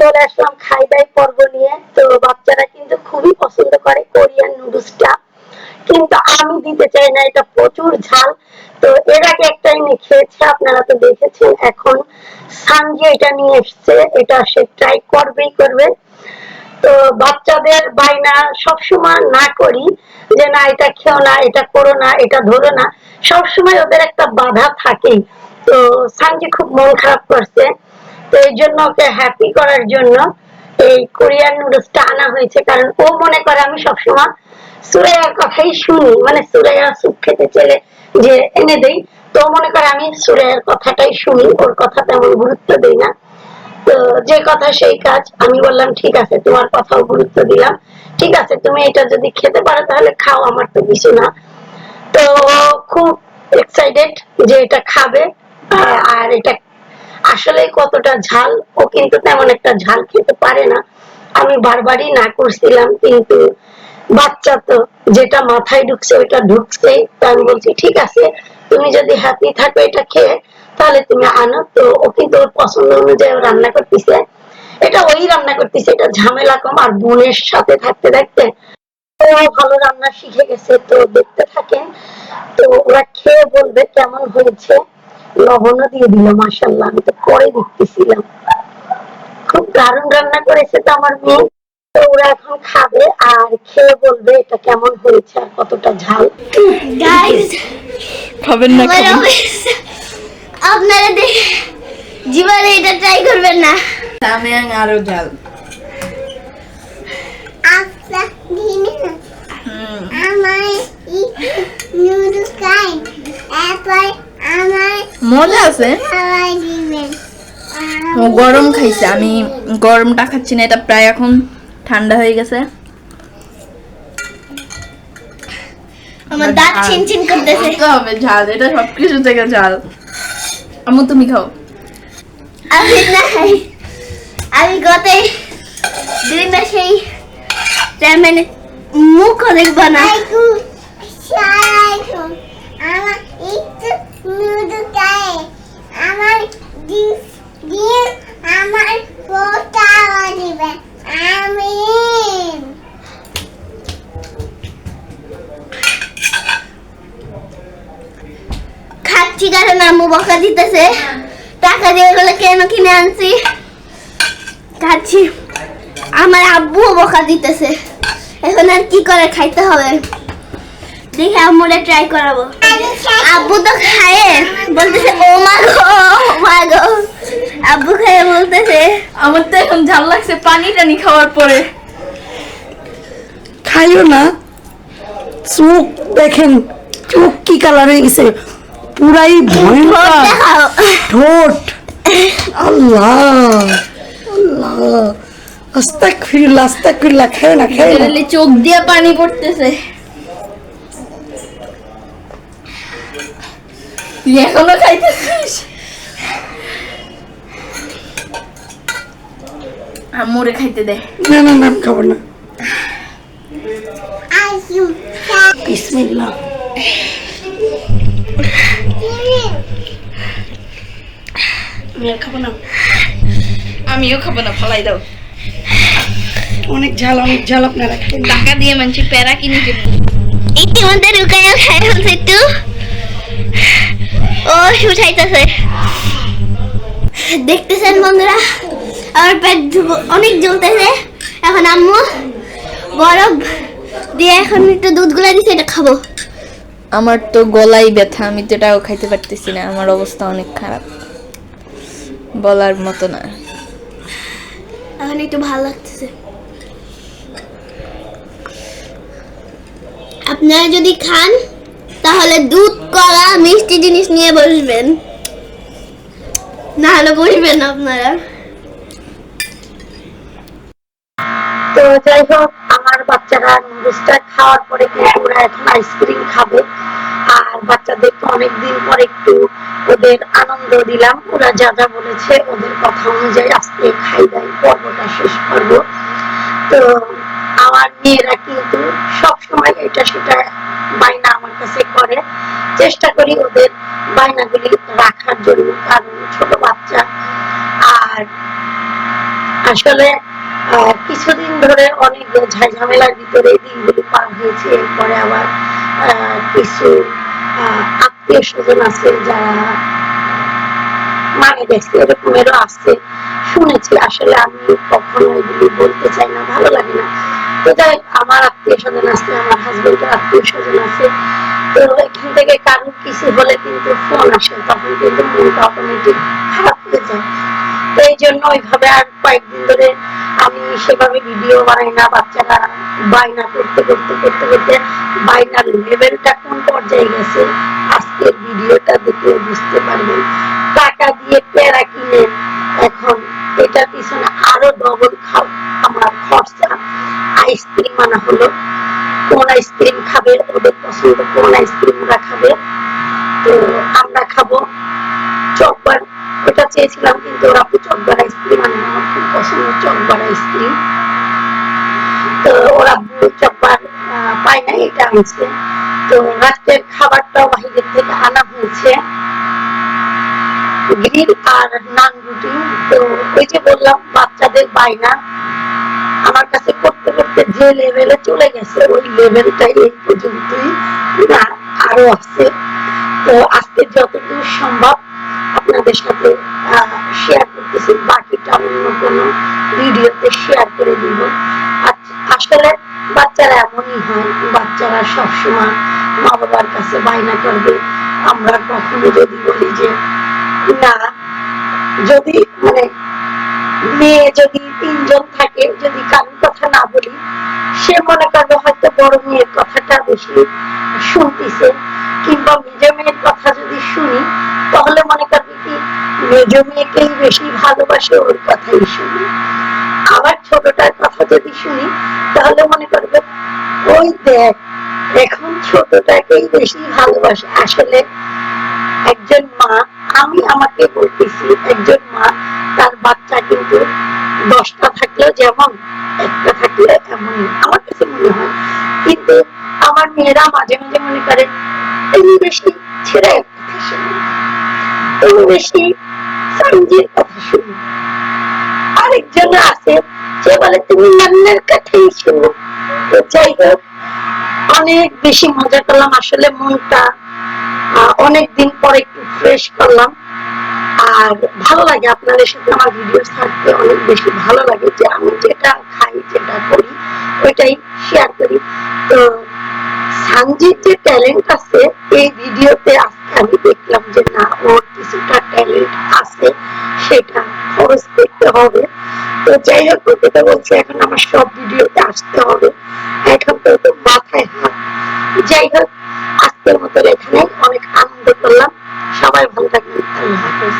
চলে আসলাম খাই দাই পর্ব নিয়ে। তো বাচ্চারা কিন্তু খুবই পছন্দ করে কোরিয়ান কিন্তু আমি দিতে চাই না, এটা প্রচুর ঝাল। তো এর আগে একটা আপনারা তো দেখেছেন এখন। এটা নিয়ে এসছে, এটা সে ট্রাই করবেই করবে। তো বাচ্চাদের বাইনা সবসময় না করি যে না, এটা খেও না, এটা করো না, এটা ধরো না। সবসময় ওদের একটা বাধা থাকেই। তো সানজি খুব মন খারাপ করছে। তো এই জন্য ওকে হ্যাপি করার জন্য এই কোরিয়ান নুডলসটা আনা হয়েছে। কারণ ও মনে করে আমি সবসময় সুরাইয়ার কথাই শুনি। মানে সুরাইয়া স্যুপ খেতে চলে যে এনে দেই। তো মনে করে আমি সুরাইয়ার কথাটাই শুনি। ওর কথা তেমন গুরুত্ব দেই না। তো যে কথা সেই কাজ। আমি বললাম, ঠিক আছে, তোমার কথাও গুরুত্ব দিলাম। ঠিক আছে, তুমি এটা যদি খেতে পারো তাহলে খাও, আমার তো কিছু না। তো খুব এক্সাইটেড যে এটা খাবে। আর এটা আসলে কতটা ঝাল, ও কিন্তু তেমন একটা ঝাল খেতে পারে না। আমি বারবারই না করছিলাম, কিন্তু বাচ্চা তো, যেটা মাথায় ঢুকছে ওটা ঢুকছে। তো আমি বলছি, ঠিক আছে, তুমি যদি হ্যাপি থাকো এটা খেয়ে, তাহলে তুমি আনো। তো ও কিন্তু ওর পছন্দ অনুযায়ী রান্না করতেছে। এটা ওই রান্না করতেছে, এটা ঝামেলা কম। আর বোনের সাথে থাকতে থাকতে ও ভালো রান্না শিখে গেছে, তো দেখতে থাকেন। তো ওরা খেয়ে বলবে কেমন হয়েছে। লবণও দিয়ে দিল মাসাল্লাহ আমি তো করে দেখতেছিলাম। খুব দারুণ রান্না করেছে তো আমার মেয়ে। তো ওরা এখন খাবে আর খেয়ে বলবে এটা কেমন হয়েছে আর কতটা ঝাল। খাবেন না খাবেন আপনারা দেখে জীবনে এটা ট্রাই করবেন না। আমি আরও জাল আচ্ছা আমার নুডলস খাই। এরপর আমার মজা আছে? গরম খাইছে আমি গরমটা খাচ্ছি না এটা প্রায় এখন ঠান্ডা হয়ে গেছে। আমার দাঁত চিনচিন করতেছে। তো হবে ঝাল এটা সবকিছু থেকে ঝাল। আমু তুমি খাও। আমি নাই। আমি গত দুই মাসেই মানে মুখ অনেক না আমার একটু নুডল খাই আমার ডিম আমার পোটা দিবে। আমি খাচ্ছি কারণ আম্মু বকা দিতেছে। টাকা দিয়ে এগুলো কেন কিনে আনছি? খাচ্ছি। আমার আব্বুও বকা দিতেছে। এখন আর কি করে খাইতে হবে? দেখে আম্মুরে ট্রাই করাবো। আব্বু তো খায়। বলতেছে ও মা গো ও মা গো। আব্বু খায় বলতেছে আমার তো এখন ঝাল লাগছে পানি টানি খাওয়ার পরে। খাইও না। চোখ দেখেন চোখ কি কালার হয়ে গেছে। পুরাই ভয়ঙ্কর। ঠোঁট আল্লাহ। আল্লাহ। আস্তাক ফিরলা আস্তাক ফিরলা খেয়ে না খেয়ে না। চোখ দিয়ে পানি পড়তেছে। তুই এখনও খাইতেছিস? আমরে খাইতে দে। না না না খাব না। বিসমিল্লাহ। আমি আর খাব না। আমিও খাব না ফলাই দাও। অনেক ঝাল অনেক ঝাল আপনারা। টাকা দিয়ে মানছি প্যারা কিনে দেবো। ইতিমধ্যে রুকাইয়া খাই ফেলছে একটু ও উঠাইতেছে দেখতেছেন বন্ধুরা আমার পেট অনেক জ্বলতেছে। এখন আম্মু বরফ দিয়ে এখন একটু দুধগুলা দিছে এটা খাব। আমার তো গলাই ব্যথা আমি তো এটাও খাইতে পারতেছি না আমার অবস্থা অনেক খারাপ। বলার মতো না। এখন একটু ভালো লাগতেছে। আপনারা যদি খান তাহলে দুধ, কলা, মিষ্টি জিনিস নিয়ে বসবেন। নাহলে বসবেন আপনারা। তো যাই হোক, আমার বাচ্চারা নুডলসটা খাওয়ার পরে কিন্তু ওরা এখন আইসক্রিম খাবে। আর বাচ্চাদের তো অনেকদিন পর একটু ওদের আনন্দ দিলাম। ওরা যা যা বলেছে ওদের কথা অনুযায়ী আজকে খাই দাই পর্বটা শেষ করব। তো আমার মেয়েরা কিন্তু সব সময় এটা সেটা বাইনা করে। চেষ্টা করি ওদের বাইনাগুলি রাখার জন্য, কারণ ছোট বাচ্চা। আর আসলে কিছুদিন ধরে অনেক ঝামেলার ভিতরে দিনগুলি পার হয়েছে। এরপরে আবার কিছু আত্মীয় স্বজন আছে যারা মারা গেছে, এরকমেরও আছে। শুনেছি, আসলে আমি কখনো এগুলি বলতে চাই না, ভালো লাগে না। তো যাই আমার আত্মীয় স্বজন আছে, আমার হাজবেন্ডের আত্মীয় স্বজন আছে। এখান থেকে কারণ কিছু হলে কিন্তু ফোন আসে তখন কিন্তু মনটা অটোমেটিক খারাপ হয়ে যায়। তো এই জন্য ওইভাবে আর কয়েকদিন ধরে আমি সেভাবে ভিডিও বানাই না, বাচ্চারা বায়না করতে করতে করতে করতে বাইনার লেভেলটা কোন পর্যায়ে গেছে, আজকের ভিডিওটা দেখলে বুঝতে পারবেন। টাকা দিয়ে পেয়ারা কিনে এখন এটার পিছনে আরও ডবল খাও। আমার খরচা, আইসক্রিম আনা হলো। কোন আইসক্রিম খাবে, ওদের পছন্দ কোন আইসক্রিম ওরা খাবে। তো আমরা খাব চকবার ওটা চেয়েছিলাম কিন্তু ওরা চকবার আইসক্রিম আনে খুব পছন্দ চকবার আইসক্রিম। তো ওরা চকবার পায় না এটা আনছে। তো রাত্রের খাবারটাও বাহিরের থেকে আনা হয়েছে। গ্রিল আর নান রুটি। তো ওই যে বললাম, বাচ্চাদের বায়না। আমার কাছে করতে করতে যে লেভেলে চলে গেছে, ওই লেভেলটাই এই পর্যন্তই না, আরও আছে। তো আজকে যতদূর সম্ভব আপনাদের সাথে শেয়ার করতেছি, বাকিটা অন্য কোনো ভিডিওতে শেয়ার করে দিব। আসলে বাচ্চারা এমনই হয়, বাচ্চারা সবসময় মা বাবার কাছে বায়না করবে। আমরা কখনো যদি বলি যে, না, যদি মানে মেয়ে যদি তিনজন থাকে যদি কারোর কথা না বলি, সে মনে করবে হয়তো বড় মেয়ের কথাটা বেশি শুনতেছে, কিংবা মেজ মেয়ের কথা যদি শুনি, তাহলে মনে করবে কি মেজ মেয়েকেই বেশি ভালোবাসে ওর কথাই শুনি। আবার ছোটটার কথা যদি শুনি, তাহলে মনে করবে, ওই দেখ, এখন ছোটটাকেই বেশি ভালোবাসে। আসলে একজন মা, আমি আমাকে বলতেছি, একজন মা তার বাচ্চা কিন্তু দশটা থাকলেও যেমন, একটা থাকলে এমনই। আমার কাছে মনে হয়। কিন্তু আমার মেয়েরা মাঝে মাঝে মনে করে তুমি বেশি ছেড়ে কথা শুনো তুমি বেশি কথা শুনো আরেকজন আছে যে বলে, তুমি নান্নার কথাই শুনো। তো যাই হোক, অনেক বেশি মজা করলাম। আসলে মনটা অনেক দিন পরে একটু ফ্রেশ করলাম। আর ভালো লাগে, আপনাদের সাথে আমার ভিডিও থাকতে অনেক বেশি ভালো লাগে যে আমি যেটা খাই, যেটা করি, ওইটাই শেয়ার করি। তো সানজির যে ট্যালেন্ট আছে, এই ভিডিওতে আজকে আমি দেখলাম যে না, ওর কিছুটা ট্যালেন্ট আছে, সেটা খরচ করতে হবে। তো যাই হোক ওকে বলছে এখন আমার সব ভিডিওতে আসতে হবে। এখন তো তো মাথায় হাত। যাই হোক, আজকের মতো এখানে অনেক আনন্দ করলাম। সবাই ভালো থাকবেন। আল্লাহ হাফেজ।